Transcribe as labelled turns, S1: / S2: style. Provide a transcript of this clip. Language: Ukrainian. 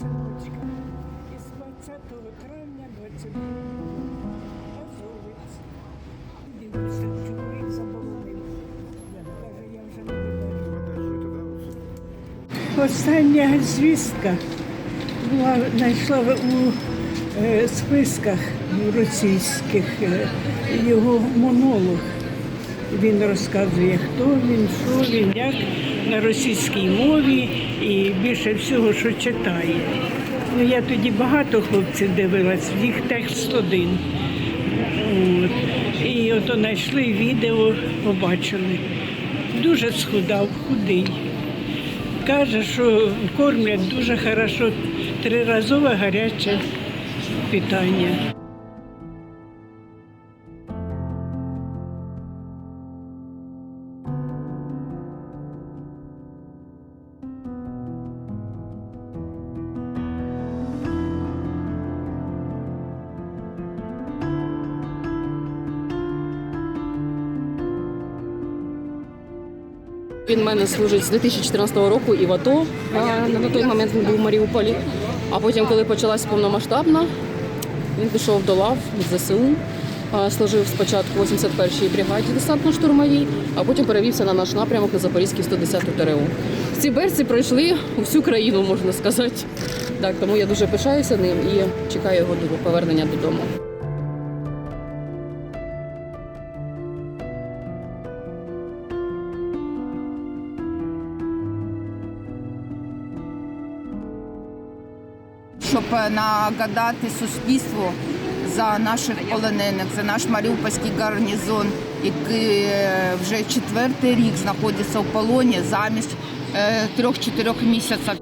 S1: синочка. Із 20 травня 22 азовець. Дивився, чоловік заборонив. Каже, я вже не виберу. Остання звістка була знайшла у е, списках російських е, його монолог. Він розказує, хто він, що він, як на російській мові і більше всього, що читає. Ну, я тоді багато хлопців дивилась, їх текст один. От. І ото знайшли відео, побачили. Дуже схудав, худий. Каже, що кормлять дуже хорошо, триразове гаряче питання.
S2: Він в мене служить з 2014 року і в АТО. На той момент він був в Маріуполі. А потім, коли почалась повномасштабна, він пішов до лав від ЗСУ. Служив спочатку в 81-й бригаді десантно-штурмовій, а потім перевівся на наш напрямок на Запорізький 110 ТРУ. Ці берці пройшли всю країну, можна сказати. Так, тому я дуже пишаюся ним і чекаю його повернення додому.
S3: Щоб е, нагадати суспільству за наших полонених, за наш Маріупольський гарнізон, який е, вже четвертий рік знаходиться в полоні замість е, трьох-чотирьох місяців.